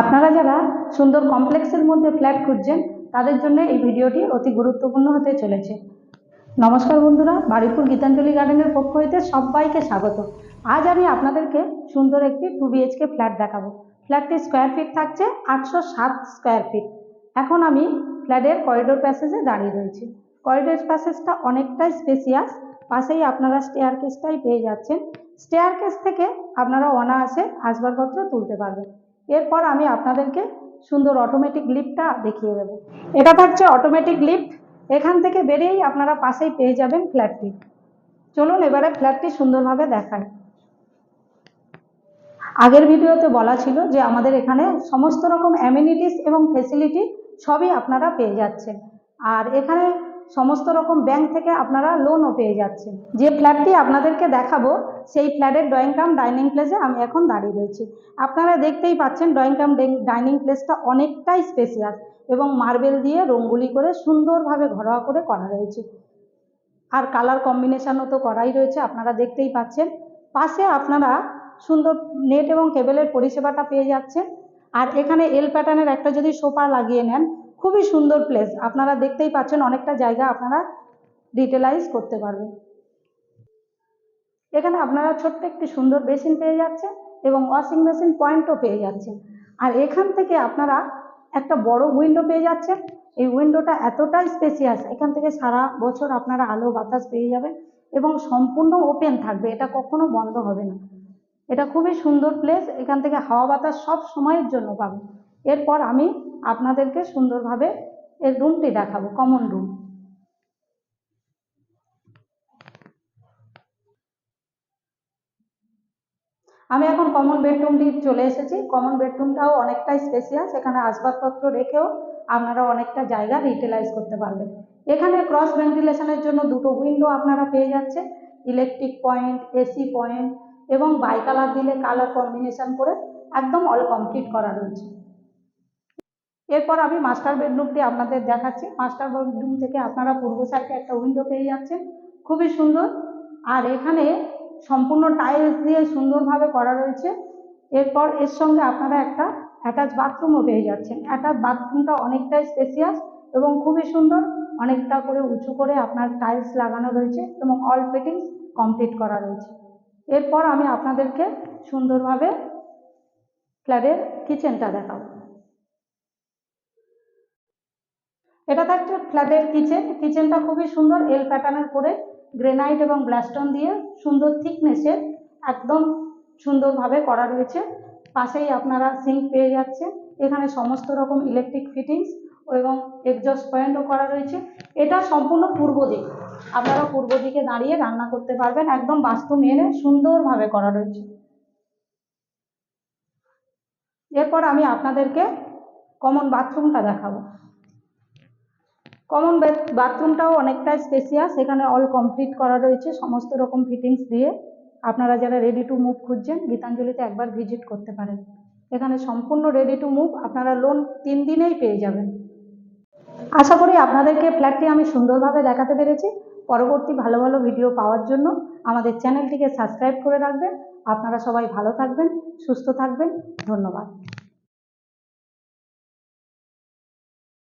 আপনারা যারা সুন্দর কমপ্লেক্সের মধ্যে ফ্ল্যাট খুঁজছেন, তাদের জন্য এই ভিডিওটি অতি গুরুত্বপূর্ণ হতে চলেছে। নমস্কার বন্ধুরা, বাড়িপুর গীতাঞ্জলি গার্ডেনের পক্ষ হইতে সবাইকে স্বাগত। আজ আমি আপনাদেরকে সুন্দর একটি টু বিএইচকে ফ্ল্যাট দেখাবো। ফ্ল্যাটটি স্কোয়ার ফিট থাকছে আটশো সাত স্কোয়ার ফিট এখন আমি ফ্ল্যাটের করিডোর প্যাসেজে দাঁড়িয়ে রয়েছি। করিডোর প্যাসেজটা অনেকটাই স্পেসিয়াস পাশেই আপনারা স্টেয়ার কেসটাই পেয়ে যাচ্ছেন। স্টেয়ার কেস থেকে আপনারা অনায়াসে আসবাবপত্র তুলতে পারবেন। এরপর আমি আপনাদেরকে সুন্দর অটোমেটিক লিফটটা দেখিয়ে দেবো। এটা থাকছে অটোমেটিক লিফট এখান থেকে বেরিয়েই আপনারা পাশেই পেয়ে যাবেন ফ্ল্যাটটি চলুন এবারে ফ্ল্যাটটি সুন্দরভাবে দেখায় আগের ভিডিওতে বলা ছিল যে আমাদের এখানে সমস্ত রকম অ্যামিনিটিস এবং ফেসিলিটি সবই আপনারা পেয়ে যাচ্ছেন। আর এখানে সমস্ত রকম ব্যাংক থেকে আপনারা লোনও পেয়ে যাচ্ছেন। যে ফ্ল্যাটটি আপনাদেরকে দেখাবো, সেই ফ্ল্যাটের ড্রয়িং কাম ডাইনিং প্লেসে আমি এখন দাঁড়িয়ে রয়েছি। আপনারা দেখতেই পাচ্ছেন ড্রয়িং কাম ডাইনিং প্লেসটা অনেকটাই স্পেসিয়াস এবং মার্বেল দিয়ে রঙ্গুলি করে সুন্দরভাবে ঘরোয়া করে করা রয়েছে। আর কালার কম্বিনেশনও তো করাই রয়েছে, আপনারা দেখতেই পাচ্ছেন। পাশে আপনারা সুন্দর নেট এবং কেবেলের পরিষেবাটা পেয়ে যাচ্ছেন। আর এখানে এল প্যাটার্নের একটা যদি সোফা লাগিয়ে নেন খুবই সুন্দর প্লেস আপনারা দেখতেই পাচ্ছেন অনেকটা জায়গা আপনারা ডিটেলাইজ করতে পারবেন। এখানে আপনারা ছোট্ট একটি সুন্দর বেসিন পেয়ে যাচ্ছেন এবং ওয়াশিং মেশিন পয়েন্টও পেয়ে যাচ্ছেন। আর এখান থেকে আপনারা একটা বড় উইন্ডো পেয়ে যাচ্ছেন। এই উইন্ডোটা এতটাই স্পেসিয়াস এখান থেকে সারা বছর আপনারা আলো বাতাস পেয়ে যাবেন এবং সম্পূর্ণ ওপেন থাকবে, এটা কখনো বন্ধ হবে না। এটা খুবই সুন্দর প্লেস এখান থেকে হাওয়া বাতাস সব সময়ের জন্য পাবেন। এরপর আমি আপনাদেরকে সুন্দরভাবে এর রুমটি দেখাবো কমন রুম আমি এখন কমন বেডরুমটি চলে এসেছি। কমন বেডরুমটাও অনেকটাই স্পেসিয়াস এখানে আসবাবপত্র রেখেও আপনারা অনেকটা জায়গা রিটেলাইজ করতে পারবেন। এখানে ক্রস ভেন্টিলেশনের জন্য দুটো উইন্ডো আপনারা পেয়ে যাচ্ছেন ইলেকট্রিক পয়েন্ট এসি পয়েন্ট এবং বাই কালার দিলে কালার কম্বিনেশন করে একদম অল কমপ্লিট করা রয়েছে। এরপর আমি মাস্টার বেডরুমটি আপনাদের দেখাচ্ছি। মাস্টার বেডরুম থেকে আপনারা পূর্ব সাইডে একটা উইন্ডো পেয়ে যাচ্ছেন। খুবই সুন্দর। আর এখানে সম্পূর্ণ টাইলস দিয়ে সুন্দরভাবে করা রয়েছে। এরপর এর সঙ্গে আপনারা একটা অ্যাটাচ বাথরুমও পেয়ে যাচ্ছেন। অ্যাটাচ বাথরুমটা অনেকটাই স্পেসিয়াস এবং খুবই সুন্দর। অনেকটা করে উঁচু করে আপনার টাইলস লাগানো রয়েছে এবং অল ফিটিংস কমপ্লিট করা রয়েছে। এরপর আমি আপনাদেরকে সুন্দরভাবে ফ্ল্যাটের কিচেনটা দেখাবো। এটা থাকছে ফ্ল্যাটের কিচেন। কিচেনটা খুবই সুন্দর এল প্যাটার্নের করে গ্রেনাইট এবং ব্লাস্টন দিয়ে সুন্দর থিকনেসের একদম সুন্দরভাবে করা রয়েছে। পাশেই আপনারা সিঙ্ক পেয়ে যাচ্ছেন। এখানে সমস্ত রকম ইলেকট্রিক ফিটিংস এবং এক্সজস্ট পয়েন্টও করা রয়েছে। এটা সম্পূর্ণ পূর্ব দিক। আপনারা পূর্ব দিকে দাঁড়িয়ে রান্না করতে পারবেন। একদম বাস্তু মেনে সুন্দরভাবে করা রয়েছে। এরপর আমি আপনাদেরকে কমন বাথরুমটা দেখাবো। কমন বাথরুমটাও অনেকটা স্পেসিয়াস এখানে অল কমপ্লিট করা রয়েছে, সমস্ত রকম ফিটিংস দিয়ে। আপনারা যারা রেডি টু মুভ খুঁজছেন, গীতাঞ্জলিতে একবার ভিজিট করতে পারেন। এখানে সম্পূর্ণ রেডি টু মুভ আপনারা লোন তিন দিনেই পেয়ে যাবেন। আশা করি আপনাদেরকে ফ্ল্যাটটি আমি সুন্দরভাবে দেখাতে পেরেছি। পরবর্তী ভালো ভালো ভিডিও পাওয়ার জন্য আমাদের চ্যানেলটিকে সাবস্ক্রাইব করে রাখবেন। আপনারা সবাই ভালো থাকবেন, সুস্থ থাকবেন। ধন্যবাদ।